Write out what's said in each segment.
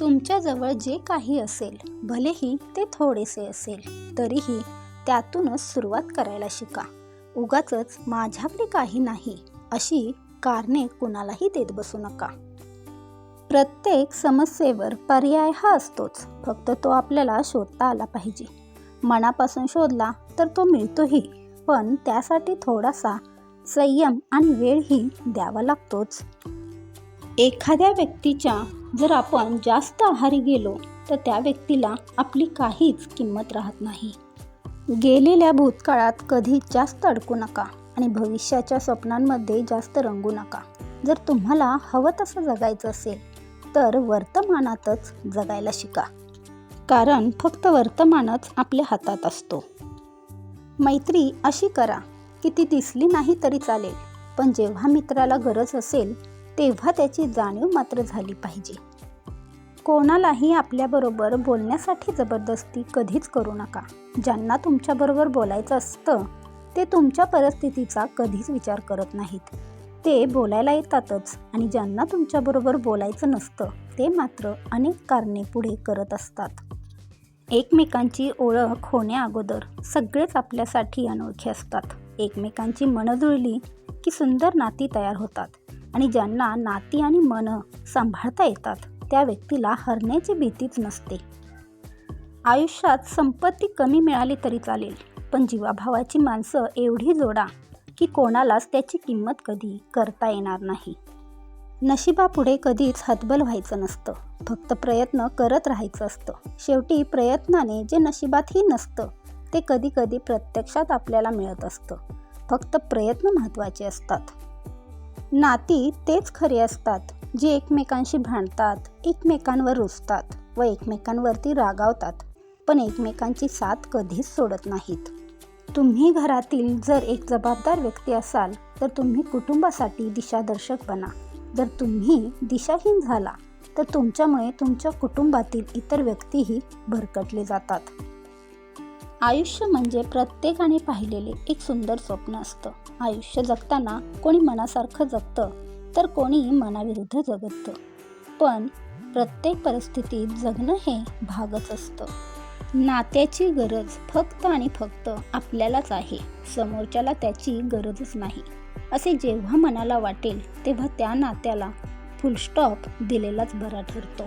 तुमच्याजवळ जे काही असेल भलेही ते थोडेसे असेल तरीही त्यातूनच सुरुवात करायला शिका. उगाचच माझ्याकडे काही नाही अशी कारणे कुणालाही देत बसू नका. प्रत्येक समस्येवर पर्याय हा असतोच फक्त तो आपल्याला शोधता आला पाहिजे. मनापासून शोधला तर तो मिळतोही पण त्यासाठी थोडासा संयम आणि वेळही द्यावा लागतोच. एखाद्या व्यक्तीच्या जर आपण जास्त आहारी गेलो तर त्या व्यक्तीला आपली काहीच किंमत राहत नाही. गेलेल्या भूतकाळात कधी जास्त अडकू नका आणि भविष्याच्या स्वप्नांमध्ये जास्त रंगू नका. जर तुम्हाला हवं तसं जगायचं असेल तर वर्तमानातच जगायला शिका. कारण फक्त वर्तमानच आपल्या हातात असतो. मैत्री अशी करा की ती दिसली नाही तरी चालेल पण जेव्हा मित्राला गरज असेल तेव्हा त्याची जाणीव मात्र झाली पाहिजे. कोणालाही आपल्याबरोबर बोलण्यासाठी जबरदस्ती कधीच करू नका. ज्यांना तुमच्याबरोबर बोलायचं असतं ते तुमच्या परिस्थितीचा कधीच विचार करत नाहीत. ते बोलायला येतातच आणि ज्यांना तुमच्याबरोबर बोलायचं नसतं ते मात्र अनेक कारणे पुढे करत असतात. एकमेकांची ओळख होण्याअगोदर सगळेच आपल्यासाठी अनोळखी असतात. एकमेकांची मनं जुळली की सुंदर नाती तयार होतात. आणि ज्यांना नाती आणि मन सांभाळता येतात त्या व्यक्तीला हरण्याची भीतीच नसते. आयुष्यात संपत्ती कमी मिळाली तरी चालेल पण जीवाभावाची माणसं एवढी जोडा की कोणालाच त्याची किंमत कधी करता येणार नाही. नशिबापुढे कधीच हतबल व्हायचं नसतं फक्त प्रयत्न करत राहायचं असतं. शेवटी प्रयत्नाने जे नशिबातही नसतं ते कधी कधी प्रत्यक्षात आपल्याला मिळत असतं. फक्त प्रयत्न महत्त्वाचे असतात. नाती तेच खरे असतात जे एकमेकांशी भांडतात एकमेकांवर रुजतात व एकमेकांवरती रागावतात पण एकमेकांची साथ कधीच सोडत नाहीत. तुम्ही घरातील जर एक जबाबदार व्यक्ती असाल तर तुम्ही कुटुंबासाठी दिशादर्शक बना. जर तुम्ही दिशाहीन झाला तर तुमच्यामुळे तुमच्या कुटुंबातील इतर व्यक्तीही भरकटले जातात. आयुष्य म्हणजे प्रत्येकाने पाहिलेले एक सुंदर स्वप्न असतं. आयुष्य जगताना कोणी मनासारखं जगतं तर कोणी मनाविरुद्ध जगतं. पण प्रत्येक परिस्थितीत जगणं हे भागच असतं. नात्याची गरज फक्त आणि फक्त आपल्यालाच आहे. समोरच्याला त्याची गरजच नाही. असे जेव्हा मनाला वाटेल तेव्हा त्या नात्याला फुलस्टॉप दिलेलाच बरा ठरतो.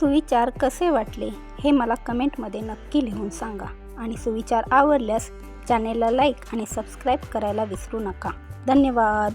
सुविचार कसे वाटले हे मला कमेंटमध्ये नक्की लिहून सांगा. आणि सुविचार आवडल्यास चॅनेलला लाईक आणि सबस्क्राईब करायला विसरू नका. धन्यवाद.